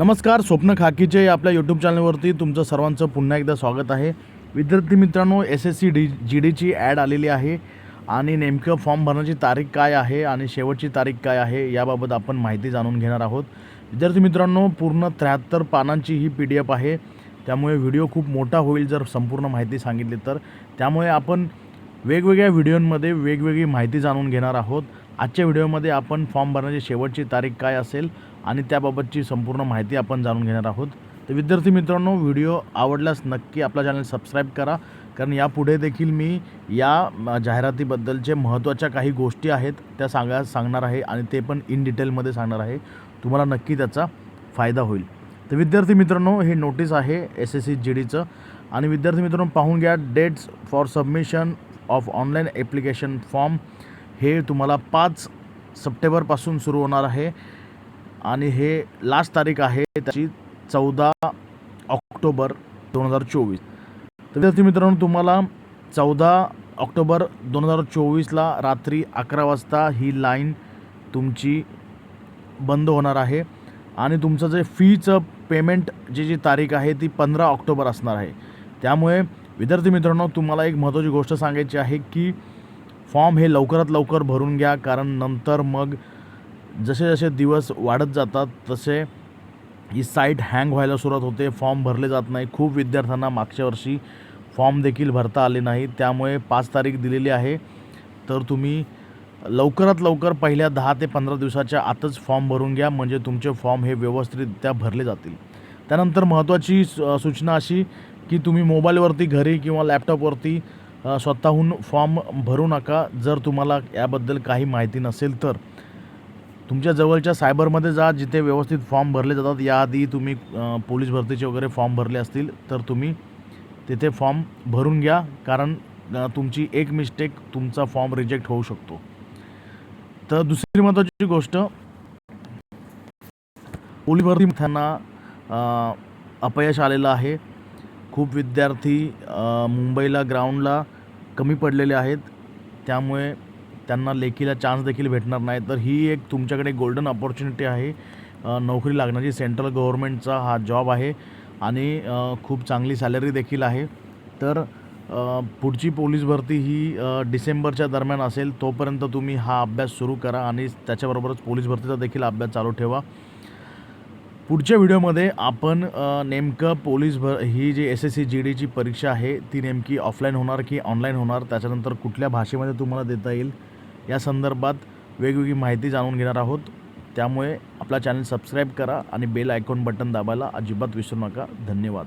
नमस्कार स्वप्न खाकीचे आपल्या यूट्यूब चॅनलवरती तुमचं सर्वांचं पुन्हा एकदा स्वागत आहे. विद्यार्थी मित्रांनो S S C D G डीची ad आलेली आहे आणि नेमकं फॉर्म भरण्याची तारीख काय आहे आणि शेवटची तारीख काय आहे याबाबत आपण माहिती जाणून घेणार आहोत. विद्यार्थी मित्रांनो पूर्ण त्र्याहत्तर पानांची ही पी डी एफ आहे. त्यामुळे व्हिडिओ खूप मोठा होईल जर संपूर्ण माहिती सांगितली तर. त्यामुळे आपण वेगवेगळ्या व्हिडिओंमध्ये वेगवेगळी माहिती जाणून घेणार आहोत. आजच्या व्हिडिओमध्ये आपण फॉर्म भरण्याची शेवटची तारीख काय असेल आणि त्याबाबतची संपूर्ण माहिती आपण जाणून घेणार आहोत. तर विद्यार्थी मित्रांनो व्हिडिओ आवडल्यास नक्की आपला चॅनल सबस्क्राईब करा. कारण यापुढे देखील मी या जाहिरातीबद्दलचे महत्त्वाच्या काही गोष्टी आहेत त्या सांगा सांगणार आहे आणि ते पण इन डिटेलमध्ये सांगणार आहे. तुम्हाला नक्की त्याचा फायदा होईल. तर विद्यार्थी मित्रांनो हे नोटीस आहे एस एस सी जी डीचं आणि विद्यार्थी मित्रांनो पाहून घ्या dates for submission of online application form हे तुम्हाला पाच सप्टेंबरपासून सुरू होणार आहे. आणि हे लास्ट तारीख आहे त्याची चौदा ऑक्टोबर दोन हजार चोवीस. तर विद्यार्थी मित्रांनो तुम्हाला चौदा ऑक्टोबर दोन हजार चोवीसला रात्री अकरा वाजता ही लाईन तुमची बंद होणार आहे. आणि तुमचं जे फीचं पेमेंट जी जी तारीख आहे ती पंधरा ऑक्टोबर असणार आहे. त्यामुळे विद्यार्थी मित्रांनो तुम्हाला एक महत्त्वाची गोष्ट सांगायची आहे की फॉर्म हे लवकरात लवकर भरून घ्या कारण नंतर मग जसे जसे दिवस वाढत जातात तसे ही साईट हँग व्हायला सुरुवात होते. फॉर्म भरले जात नाही. खूप विद्यार्थ्यांना मागच्या वर्षी फॉर्म देखील भरता आले नाही. त्यामुळे पाच तारीख दिलेली आहे. तर तुम्ही लवकरात लवकर पहिल्या दहा ते पंधरा दिवसाच्या आतच फॉर्म भरून घ्या म्हणजे तुमचे फॉर्म हे व्यवस्थितरित्या भरले जातील. त्यानंतर महत्त्वाची सूचना अशी की तुम्ही मोबाईलवरती घरी किंवा लॅपटॉपवरती स्वतःहून फॉर्म भरू नका. जर तुम्हाला याबद्दल काही माहिती नसेल तर. तुमच्या जवळच्या सायबरमध्ये जा जिथे व्यवस्थित फॉर्म भरले जातात. याआधी तुम्ही पोलीस भरतीचे वगैरे फॉर्म भरले असतील तर तुम्ही तिथे फॉर्म भरून घ्या. कारण तुमची एक मिस्टेक तुमचा फॉर्म रिजेक्ट होऊ शकतो. तर दुसरी महत्त्वाची गोष्ट पोलीस भरती त्यांना अपयश आलेलं आहे. खूप विद्यार्थी मुंबईला ग्राउंडला कमी पडलेले आहेत. त्यामुळे त्यांना लेखीला चान्स देखील भेटणार नाही. तर ही एक तुमच्याकडे गोल्डन ऑपॉर्च्युनिटी आहे. नोकरी लागण्याची सेंट्रल गव्हर्मेंटचा हा जॉब आहे आणि खूप चांगली सॅलरी देखील आहे. तर पुढची पोलीस भरती ही डिसेंबरच्या दरम्यान असेल तोपर्यंत तुम्ही हा अभ्यास सुरू करा आणि त्याच्याबरोबरच पोलीस भरतीचा देखील अभ्यास चालू ठेवा. पुढच्या व्हिडिओमध्ये आपण नेमकं पोलीस भर ही जी एस एस सी जी डीची परीक्षा आहे ती नेमकी ऑफलाईन होणार की ऑनलाईन होणार त्याच्यानंतर कुठल्या भाषेमध्ये तुम्हाला देता येईल या संदर्भात वेगवेगळी माहिती जाणून घेणार आहोत. त्यामुळे आपला चॅनल सबस्क्राईब करा आणि बेल आयकॉन बटन दाबायला अजिबात विसरू नका. धन्यवाद.